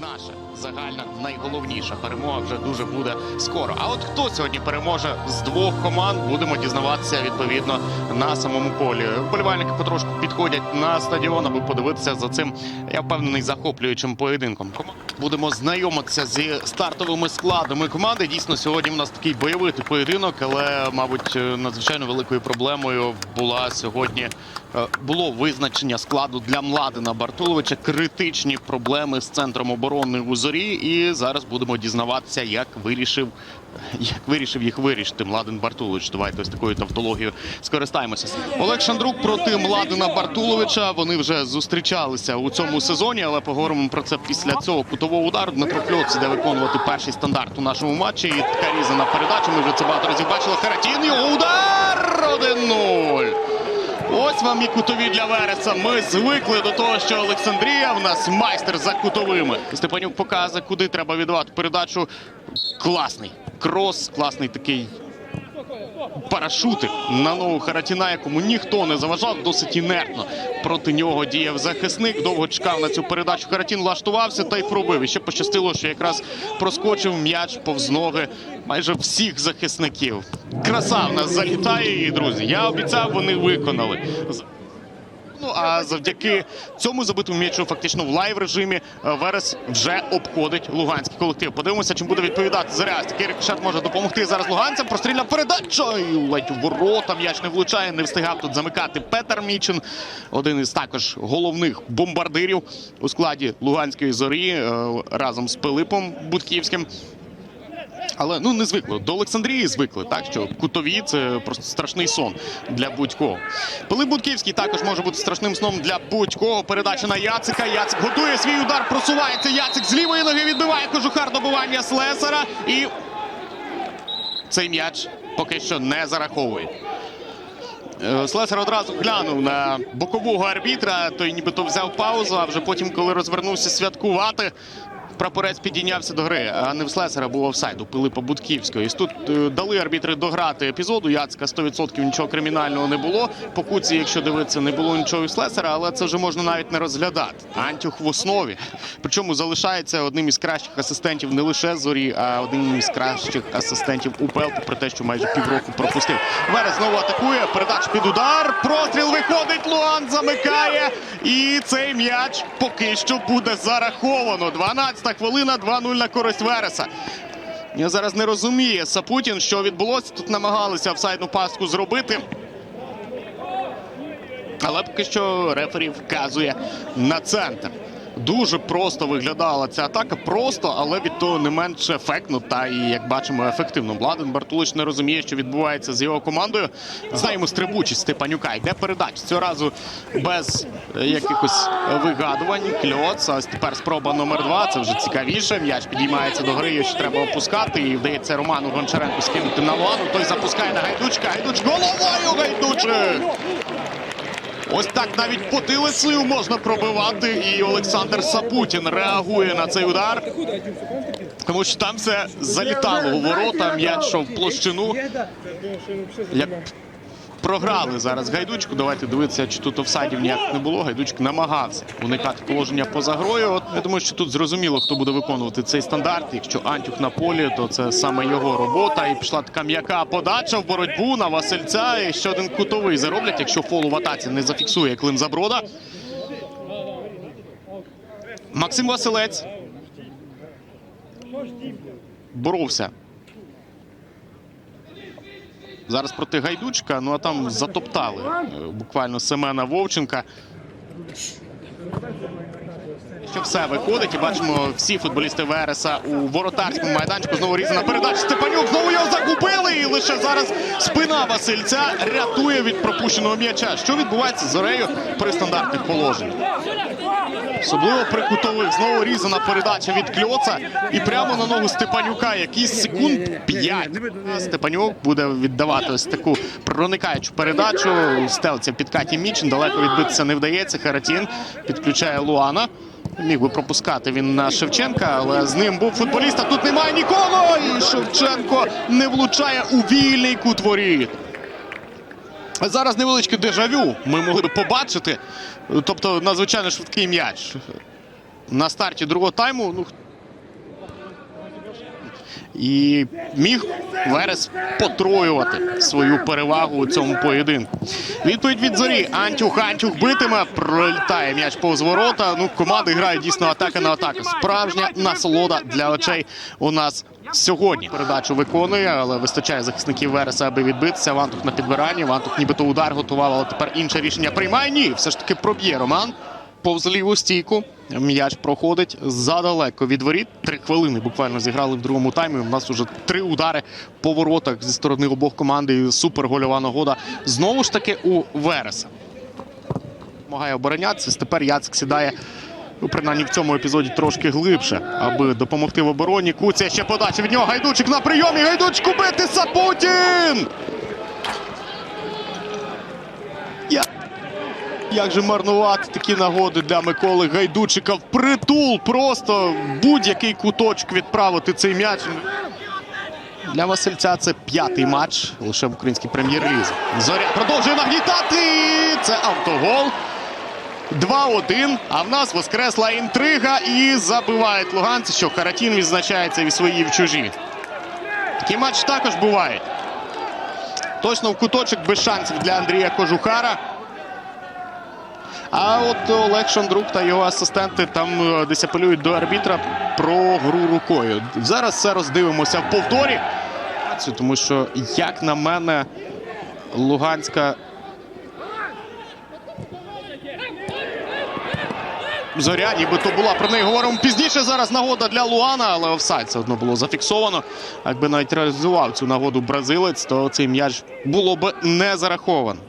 наша загальна найголовніша перемога вже дуже буде скоро. А от хто сьогодні переможе з двох команд, будемо дізнаватися відповідно на самому полі. Вболівальники потрошку підходять на стадіон, аби подивитися за цим. Я впевнений захоплюючим поєдинком. Будемо знайомитися зі стартовими складами команди. Дійсно, сьогодні в нас такий бойовитий поєдинок, але, мабуть, надзвичайно великою проблемою була сьогодні. Е, Було визначення складу для Младина Бартуловича. Критичні проблеми з центром оборони у зорі. І зараз будемо дізнаватися, як вирішив, як вирішив їх вирішити Младин Бартулович. Давайте ось такою тавтологією скористаємося. Олег Шандрук проти Младина Бартуловича. Вони вже зустрічалися у цьому сезоні, але поговоримо про це після цього кутового удару. Дмитро Кльоц іде виконувати перший стандарт у нашому матчі. І така різана передача. Ми вже це багато разів бачили. Харатін його удар 1-0. Ось вам і кутові для Вереса. Ми звикли до того, що Олександрія в нас майстер за кутовими. Степанюк показує, куди треба віддавати передачу. Класний крос, класний такий парашутик на ногу Харатіна, якому ніхто не заважав, досить інертно. Проти нього діяв захисник. Довго чекав на цю передачу. Харатін влаштувався та й пробив. І ще пощастило, що якраз проскочив м'яч повз ноги майже всіх захисників. Краса в нас залітає, і друзі. Я обіцяв, вони виконали. З- Ну а завдяки цьому забитому м'ячу, фактично в лайв режимі, е, Верес вже обходить луганський колектив. Подивимося, чим буде відповідати Заряз. Такий рикошет може допомогти зараз луганцям. Прострільна передача і ледь ворота. М'яч не влучає. Не встигав тут замикати Петер Мічин. Один із також головних бомбардирів у складі Луганської зорі е, разом з Пилипом Будківським. Але ну не звикли. До Олександрії звикли, так що кутові це просто страшний сон для будь-кого. Пилип Будківський також може бути страшним сном для будь-кого. Передача на Яцика. Яцик готує свій удар, просувається. Яцик з лівої ноги відбиває кожухар добування Слесара. І цей м'яч поки що не зараховує. Е, Слесар одразу глянув на бокового арбітра, той нібито взяв паузу, а вже потім, коли розвернувся святкувати, прапорець підійнявся до гри. А не в Слесара був офсайд у Пилипа Будківського. І тут е, дали арбітри дограти епізоду. Яцка 100% нічого кримінального не було. По куці, якщо дивитися, не було нічого і Слесара, але це вже можна навіть не розглядати. Антюх в основі. Причому залишається одним із кращих асистентів не лише зорі, а одним із кращих асистентів УПЛ, попри те, що майже півроку пропустив. Верес знову атакує. Передача під удар. Простріл виходить. Луан замикає. І цей м'яч поки що буде зараховано. 12-та хвилина, 2-0 на користь Вереса. Я зараз не розуміє Сапутін, що відбулося. Тут намагалися офсайдну пастку зробити. Але поки що рефері вказує на центр. Дуже просто виглядала ця атака. Просто, але від того не менш ефектно та і як бачимо, ефективно. Владен Бартулич не розуміє, що відбувається з його командою. Знаємо стрибучість Степанюка. Йде передача цього разу без е, якихось вигадувань. Кльоц. А тепер спроба номер два. Це вже цікавіше. М'яч підіймається до гри, що треба опускати. І вдається Роману Гончаренку скинути на Луану. Той запускає на гайдучка. Гайдуч головою гайдучик. Ось так навіть потилицею можна пробивати. І Олександр Сапутін реагує на цей удар. Тому що там все залітало у ворота, м'яч в площину. Як програли зараз гайдучку. Давайте дивитися, чи тут офсайдів ніяк не було. Гайдучик намагався уникати положення поза грою. От я думаю, що тут зрозуміло, хто буде виконувати цей стандарт. Якщо Антюх на полі, то це саме його робота. І пішла така м'яка подача в боротьбу на Васильця. І ще один кутовий зароблять, якщо фолу в атаці не зафіксує Клим Заброда. Максим Василець боровся Зараз проти Гайдучка, ну а там затоптали е, буквально Семена Вовченка. Що все виходить, і бачимо всі футболісти Вереса у воротарському майданчику. Знову різана передача. Степанюк знову його загубили. І лише зараз спина Васильця рятує від пропущеного м'яча. Що відбувається з Зорею при стандартних положеннях? Особливо при кутових. Знову різана передача від Кльоца. І прямо на ногу Степанюка. Якісь секунд 5. Степанюк буде віддавати ось таку проникаючу передачу. Стелця під Каті Мічин. Далеко відбитися не вдається. Харатін підключає Луана. Міг би пропускати він на Шевченка, але з ним був футболіст. а Тут немає нікого. І Шевченко не влучає у вільний кут воріт. Зараз невеличке дежавю ми могли б побачити. Тобто надзвичайно швидкий м'яч. на старті другого тайму. Ну, і міг Верес потроювати свою перевагу у цьому поєдинку. Відповідь від зорі. Антюх Антюх битиме. Пролітає м'яч повз ворота. Ну, команди грають дійсно атака на атаку. Справжня насолода для очей у нас сьогодні. Передачу виконує, але вистачає захисників Вереса, аби відбитися. Вантух на підбиранні. Вантух нібито удар готував, але тепер інше рішення приймає. Ні, все ж таки проб'є Роман. Повз ліву стійку. М'яч проходить задалеко від воріт. Три хвилини буквально зіграли в другому таймі. У нас вже три удари по воротах зі сторони обох команд. Супергольова нагода. Знову ж таки у Вереса. Намагає оборонятися. Тепер Яцик сідає. Ну, принаймні в цьому епізоді трошки глибше, аби допомогти в обороні. Куця ще подача від нього. Гайдучик на прийомі. Гайдучку бити Сапутін! Як же марнувати такі нагоди для Миколи Гайдучика в притул. Просто будь-який куточок відправити цей м'яч. Для Васильця це п'ятий матч лише в українській прем'єр-лізі. Зоря продовжує нагнітати. Це автогол. 2-1. А в нас воскресла інтрига і забивають луганці, що Каратін відзначається і свої і в чужі. Такий матч також буває. Точно в куточок без шансів для Андрія Кожухара. А от Олег Шандрук та його асистенти там е, десь апелюють до арбітра про гру рукою. Зараз все роздивимося в повторі. Тому що, як на мене, Луганська Зоря, нібито була про неї говоримо пізніше. Зараз нагода для Луана, але офсайд все одно було зафіксовано. Якби навіть реалізував цю нагоду бразилець, то цей м'яч було б не зараховано.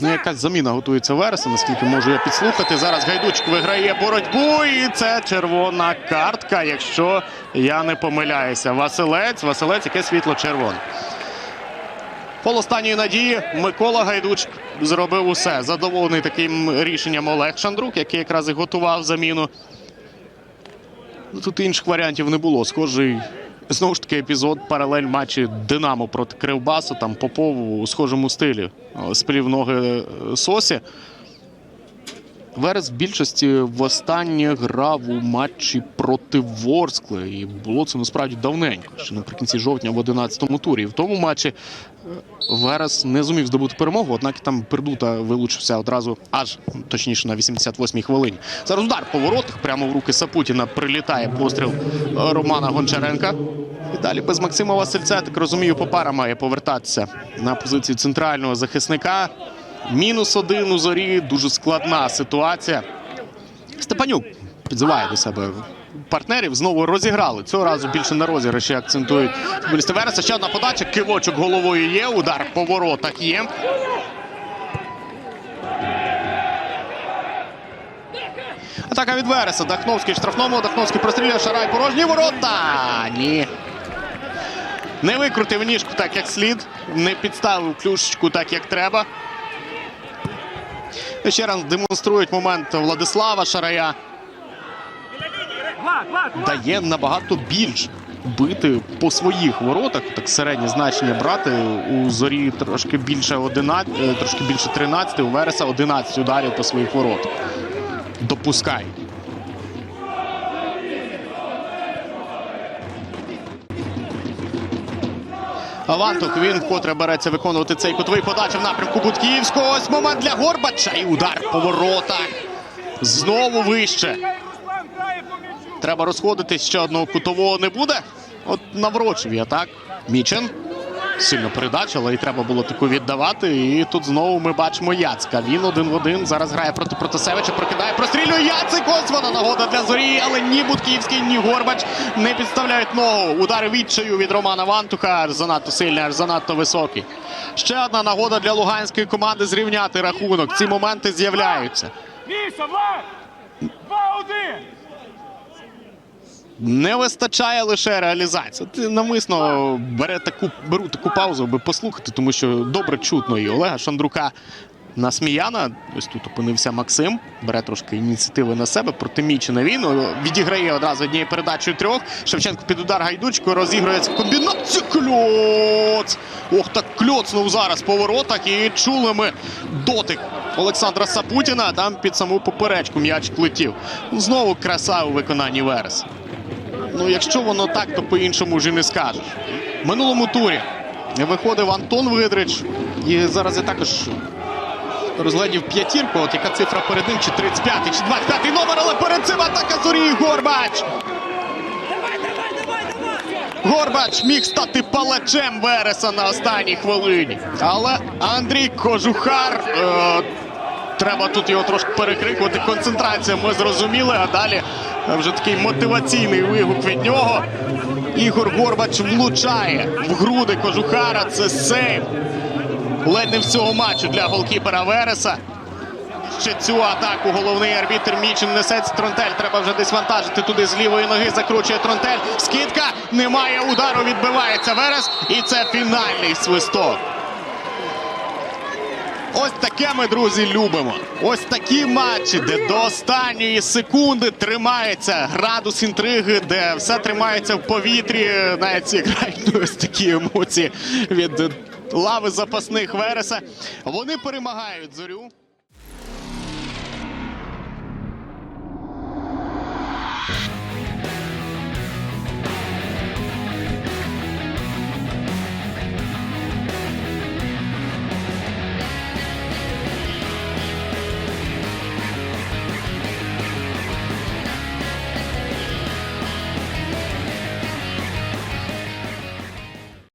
Ну, якась заміна готується Вереса, наскільки можу я підслухати. Зараз Гайдучик виграє боротьбу, і це червона картка, якщо я не помиляюся. Василець, Василець, яке світло червоне. Пол останньої надії Микола Гайдучик зробив усе. Задоволений таким рішенням Олег Шандрук, який якраз і готував заміну. Ну, Тут інших варіантів не було. Схожий знову ж таки епізод паралель матчі Динамо проти Кривбасу. Там Попову у схожому стилі сплів ноги е, Сосі. Верес в більшості востаннє грав у матчі проти Ворскли. І було це насправді давненько, ще наприкінці жовтня в 11-му турі. І в тому матчі е, Верес не зумів здобути перемогу, однак там Пердута вилучився одразу, аж точніше на 88-й хвилині. Зараз удар по воротах прямо в руки Сапутіна прилітає постріл Романа Гончаренка. І далі без Максима Васильця, так розумію, Попара має повертатися на позицію центрального захисника. Мінус один у зорі. Дуже складна ситуація. Степанюк підзиває до себе партнерів. Знову розіграли. Цього разу більше на розіграші акцентують футболісти Вереса. Ще одна подача. Кивочок головою є. Удар по воротах є. Атака від Вереса. Дахновський штрафному. Дахновський прострілює Шарай порожні ворота. Ні. Не викрутив ніжку так, як слід. Не підставив клюшечку так, як треба. Ще раз демонструють момент Владислава Шарая. Дає набагато більш бити по своїх воротах. Так середнє значення брати. У зорі трошки більше 11, е, трошки більше 13, у Вереса 11 ударів по своїх воротах. Допускає. Авантух він вкотре береться виконувати цей кутовий подача в напрямку Будківського. Ось момент для Горбача. І удар по воротах. Знову вище. Треба розходитись. Ще одного кутового не буде. От наврочив я так. Мічен. Сильно передача, але і треба було таку віддавати. І тут знову ми бачимо Яцка. Він один в один. Зараз грає проти Протасевича, прокидає, прострілює Яцик. Ось вона нагода для зорі. Але ні Будківський, ні Горбач не підставляють ногу. Удари відчаю від Романа Вантуха. Аж занадто сильний, аж занадто високий. Ще одна нагода для луганської команди зрівняти рахунок. Ці моменти з'являються. Міша, Влад! Два-один! Не вистачає лише реалізації. Ти навмисно бере таку, беру таку паузу, аби послухати, тому що добре чутно і Олега Шандрука на Сміяна. Ось тут опинився Максим. Бере трошки ініціативи на себе. Проти Мічина він відіграє одразу однією передачею трьох. Шевченко під удар гайдучко розігрується в комбінацію. Кльоц! Ох, так кльоцнув зараз по воротах. І чули ми дотик Олександра Сапутіна. Там під саму поперечку м'яч летів. Знову краса у виконанні Верес. Ну, якщо воно так, то по-іншому вже не скажеш. В минулому турі виходив Антон Видрич. І зараз я також розглядів п'ятірку. От яка цифра перед ним, чи 35-й, чи 25-й номер, але перед цим атака Зорі Горбач. Горбач міг стати палачем Вереса на останній хвилині. Але Андрій Кожухар. Е- Треба тут його трошки перекрикувати. Концентрація, ми зрозуміли. А далі вже такий мотиваційний вигук від нього. Ігор Горбач влучає в груди Кожухара. Це сейв. Ледь не всього матчу для голкіпера Вереса. Ще цю атаку головний арбітр Мічин несе Тронтель. Треба вже десь вантажити туди з лівої ноги. Закручує Тронтель. Скидка. Немає удару. Відбивається Верес. І це фінальний свисток. Ось таке ми, друзі, любимо. Ось такі матчі, де до останньої секунди тримається градус інтриги, де все тримається в повітрі. Навіть грають ось такі емоції від лави запасних Вереса. Вони перемагають зорю.